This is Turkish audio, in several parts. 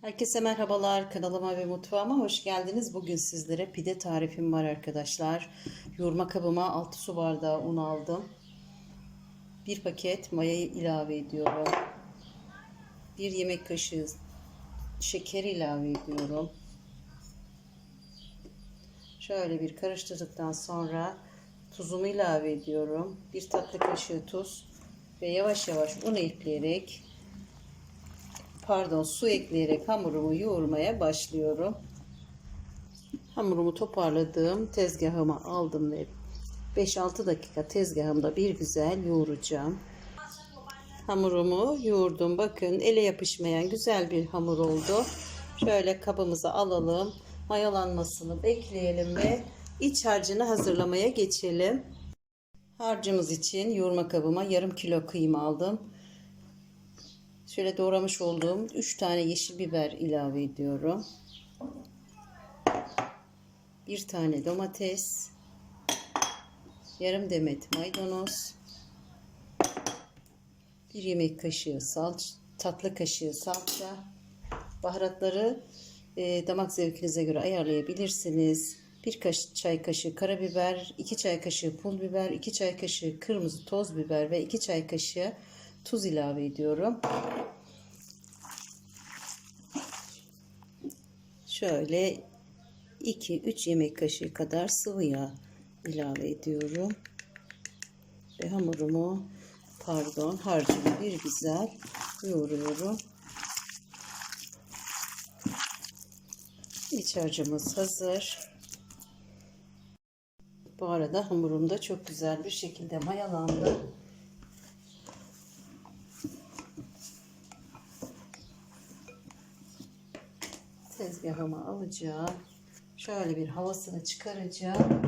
Herkese merhabalar. Kanalıma ve mutfağıma hoş geldiniz. Bugün sizlere pide tarifim var arkadaşlar. Yoğurma kabıma 6 su bardağı un aldım. Bir paket mayayı ilave ediyorum. Bir yemek kaşığı şeker ilave ediyorum. Şöyle bir karıştırdıktan sonra tuzumu ilave ediyorum. Bir tatlı kaşığı tuz ve yavaş yavaş un ekleyerek pardon su ekleyerek hamurumu yoğurmaya başlıyorum. Hamurumu toparladım. Tezgahıma aldım ve 5-6 dakika tezgahımda bir güzel yoğuracağım. Hamurumu yoğurdum. Bakın ele yapışmayan güzel bir hamur oldu. Şöyle kabımıza alalım. Mayalanmasını bekleyelim ve iç harcını hazırlamaya geçelim. Harcımız için yoğurma kabıma yarım kilo kıyma aldım. Şöyle doğramış olduğum 3 tane yeşil biber ilave ediyorum. Bir tane domates, yarım demet maydanoz, bir yemek kaşığı salça, tatlı kaşığı salça, baharatları e, damak zevkinize göre ayarlayabilirsiniz. Bir kaş, çay kaşığı karabiber, 2 çay kaşığı pul biber, 2 çay kaşığı kırmızı toz biber ve 2 çay kaşığı tuz ilave ediyorum. Şöyle 2-3 yemek kaşığı kadar sıvı yağ ilave ediyorum. Ve hamurumu pardon harcımı bir güzel yoğuruyorum. İç harcımız hazır. Bu arada hamurum da çok güzel bir şekilde mayalandı. Tezgahıma alacağım. Şöyle bir havasını çıkaracağım.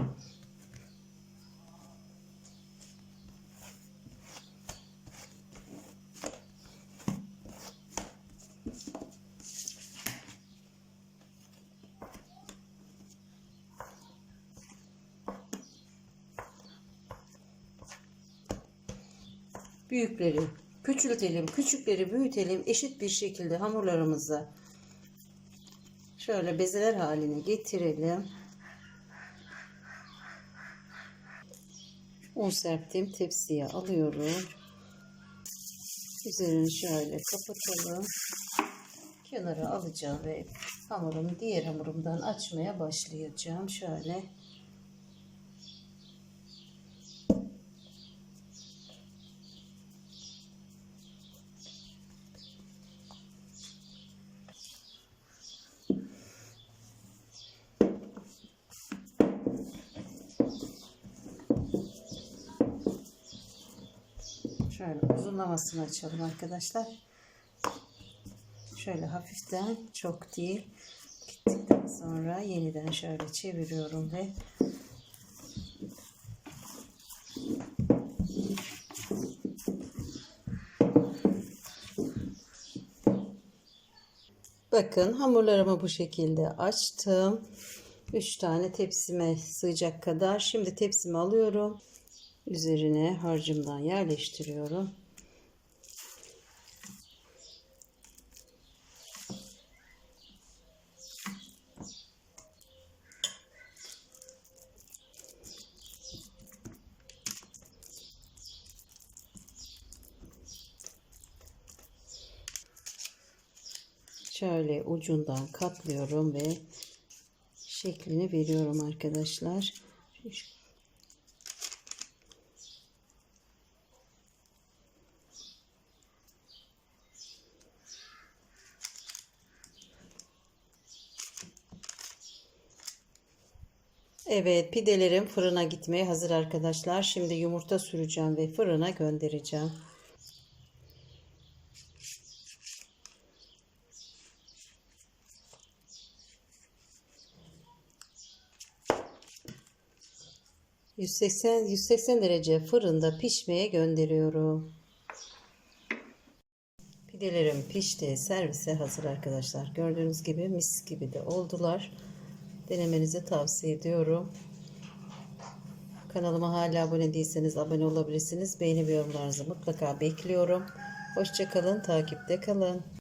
Büyükleri küçültelim, küçükleri büyütelim. Eşit bir şekilde hamurlarımızı Şöyle bezeler haline getirelim. Un serptiğim tepsiye alıyorum. Üzerini şöyle kapatalım. Kenara alacağım ve hamurumu diğer hamurumdan açmaya başlayacağım. Şöyle Şöyle uzunlamasını açalım arkadaşlar. Şöyle hafiften çok değil. Gittikten sonra yeniden şöyle çeviriyorum ve Bakın hamurlarımı bu şekilde açtım. 3 tane tepsime sığacak kadar. Şimdi tepsimi alıyorum üzerine harcımdan yerleştiriyorum. Şöyle ucundan katlıyorum ve şeklini veriyorum arkadaşlar. Evet pidelerim fırına gitmeye hazır arkadaşlar. Şimdi yumurta süreceğim ve fırına göndereceğim. ...180, 180 derece fırında pişmeye gönderiyorum. Pidelerim pişti. Servise hazır arkadaşlar. Gördüğünüz gibi mis gibi de oldular denemenizi tavsiye ediyorum. Kanalıma hala abone değilseniz abone olabilirsiniz. Beğeni ve yorumlarınızı mutlaka bekliyorum. Hoşçakalın, takipte kalın.